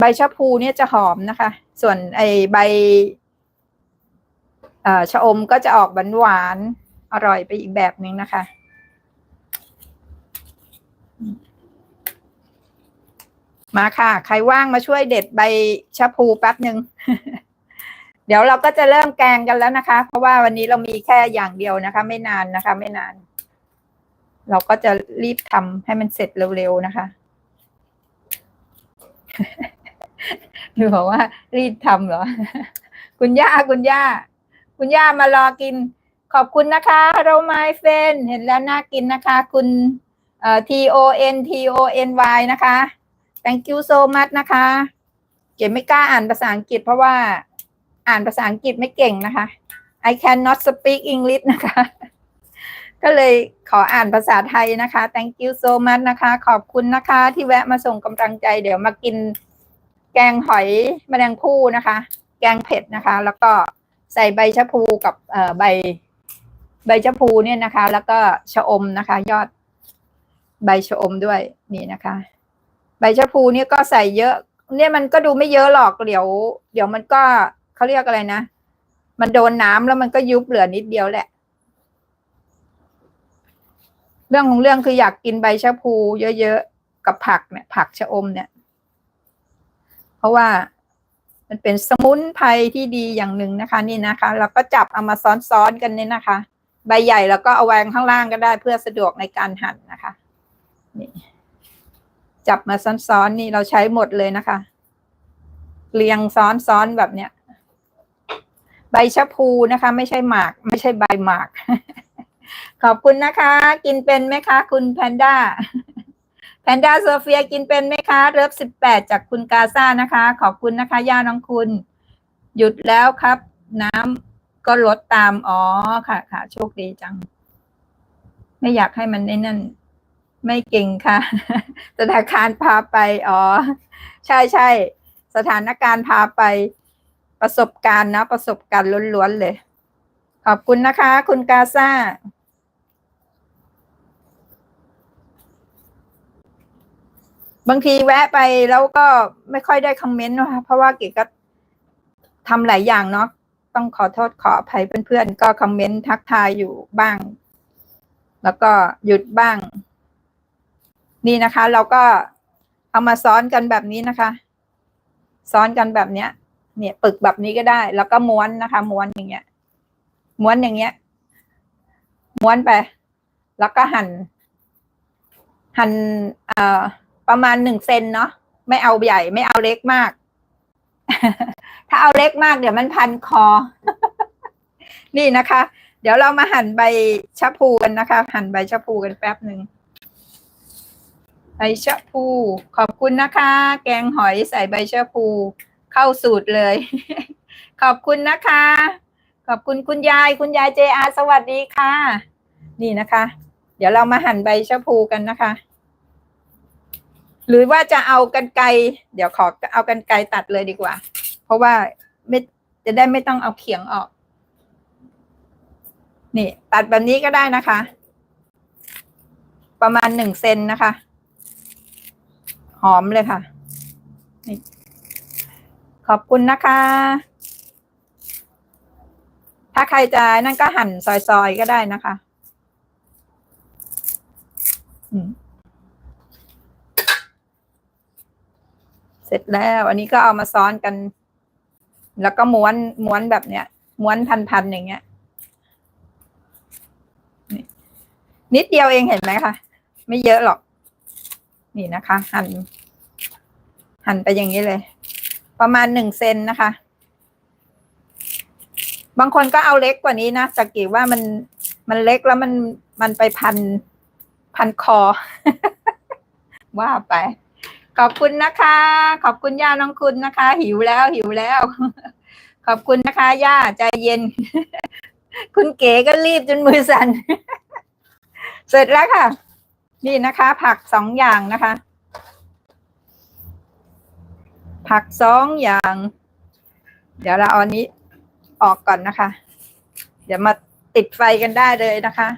ใบชะพูเนี่ยจะหอมนะคะ ส่วนไอใบอชะอมก็จะออกหวานหวานอร่อยไปอีกแบบหนึ่งนะคะ มาค่ะ ใครว่างมาช่วยเด็ดใบชะพูแป๊บหนึ่งเดี๋ยวเราก็จะเริ่มแกงกันแล้วนะคะ เพราะว่าวันนี้เรามีแค่อย่างเดียวนะคะ ไม่นานนะคะ ไม่นาน เราก็จะรีบทำให้มันเสร็จเร็วๆนะคะ หรือบอกว่ารีบทำเหรอ คุณย่าคุณย่า คุณย่ามารอกิน ขอบคุณนะคะเราไมเฟนเห็นแล้วน่ากินนะคะ คุณเอ่อ T O N T O N Y นะคะ thank you so much นะคะ เก๋ไม่กล้าอ่านภาษาอังกฤษเพราะว่าอ่านภาษาอังกฤษไม่เก่งนะคะ I cannot speak English นะคะ ก็เลยขออ่านภาษาไทยนะคะ thank you so much นะคะ ขอบคุณนะคะ ที่แวะมาส่งกำลังใจ เดี๋ยวมากิน แกงหอยแมลงภู่นะคะ แกงเผ็ดนะคะ แล้วก็ใส่ใบชะพูกับเอ่อใบ ใบชะพูเนี่ยนะคะ แล้วก็ชะอมนะคะ ยอดใบชะอมด้วยนี่นะคะ ใบชะพูเนี่ยก็ใส่เยอะ เนี่ยมันก็ดูไม่เยอะหรอกเดี๋ยว เดี๋ยวมันก็เขาเรียกอะไรนะมันโดนน้ำแล้วมันก็ยุบเหลือนิดเดียวแหละ เรื่องของเรื่องคืออยากกินใบชะพูเยอะๆกับผักเนี่ย ผักชะอมเนี่ย เพราะว่ามันเป็นสมุนไพรที่ดีอย่างหนึ่งนะคะ นี่นะคะ เราก็จับเอามาซ้อนๆกันเนี่ยนะคะ ใบใหญ่แล้วก็เอาแวางข้างล่างก็ได้เพื่อสะดวกในการหั่นนะคะนี่จับมาซ้อนๆนี่เราใช้หมดเลยนะคะ เรียงซ้อนๆแบบเนี้ย ใบชะพูนะคะ ไม่ใช่หมาก ไม่ใช่ใบหมาก ขอบคุณนะคะ กินเป็นไหมคะ คุณแพนด้า นด้าโซเฟียกินเป็นไหมคะเริฟสิบแปดจากคุณกาซ่านะคะ ขอบคุณนะคะ ย่าน้องคุณ หยุดแล้วครับ น้ำก็ลดตาม อ๋อค่ะค่ะโชคดีจัง ไม่อยากให้มันในนั่น ไม่เก่งค่ะ ธนาคารพาไป อ๋อ ใช่ใช่สถานการณ์พาไปประสบการณ์นะ ประสบการณ์ล้วนๆเลย ขอบคุณนะคะ คุณกาซ่า บางทีแวะไปแล้วก็ไม่ค่อยได้คอมเมนต์นะคะเพราะว่าเก๋ก็ทำหลายอย่างเนาะต้องขอโทษขออภัยเพื่อนๆ ก็คอมเมนต์ทักทายอยู่บ้าง แล้วก็หยุดบ้าง นี่นะคะ เราก็เอามาซ้อนกันแบบนี้นะคะ ซ้อนกันแบบเนี้ย เนี่ยปึกแบบนี้ก็ได้ แล้วก็ม้วนนะคะม้วนอย่างเงี้ย ม้วนอย่างเงี้ย ม้วนไป แล้วก็หั่น หั่นเอ่อ ประมาณหนึ่งเซนเนาะไม่เอาใหญ่ไม่เอาเล็กมาก ถ้าเอาเล็กมากเดี๋ยวมันพันคอ นี่นะคะ เดี๋ยวเรามาหั่นใบชะพูกันนะคะ หั่นใบชะพูกันแป๊บหนึ่งใบชะพู ขอบคุณนะคะ แกงหอยใส่ใบชะพู เข้าสูตรเลย ขอบคุณนะคะ ขอบคุณคุณยาย คุณยายเจอาสวัสดีค่ะ นี่นะคะ เดี๋ยวเรามาหั่นใบชะพูกันนะคะ หรือว่าจะเอากันไกเดี๋ยวขอเอากันไกตัดเลยดีกว่า เพราะว่าไม่จะได้ไม่ต้องเอาเขียงออก นี่ ตัดแบบนี้ก็ได้นะคะ ประมาณหนึ่งเซนนะคะ หอมเลยค่ะนี่ขอบคุณนะคะ ถ้าใครจะนั่นก็หั่นซอยๆก็ได้นะคะ อืม เสร็จแล้วอันนี้ก็เอามาซ้อนกัน แล้วก็ม้วนม้วนแบบเนี้ย ม้วนพันๆอย่างเงี้ยนิดเดียวเองเห็นไหมคะไม่เยอะหรอก นี่นะคะ หั่นหั่นไปอย่างนี้เลย ประมาณหนึ่งเซนนะคะ บางคนก็เอาเล็กกว่านี้นะสกกีว่ามันมันเล็กแล้วมันมันไปพันพันคอ ว่าไป ขอบคุณนะคะ ขอบคุณย่าน้องคุณนะคะ หิวแล้วหิวแล้ว ขอบคุณนะคะ ย่าใจเย็น คุณเก๋ก็รีบจนมือสั่น เสร็จแล้วค่ะ นี่นะคะ ผักสองอย่างนะคะ ผักสองอย่าง เดี๋ยวเราเอาอันนี้ออกก่อนนะคะ เดี๋ยวมาติดไฟกันได้เลยนะคะ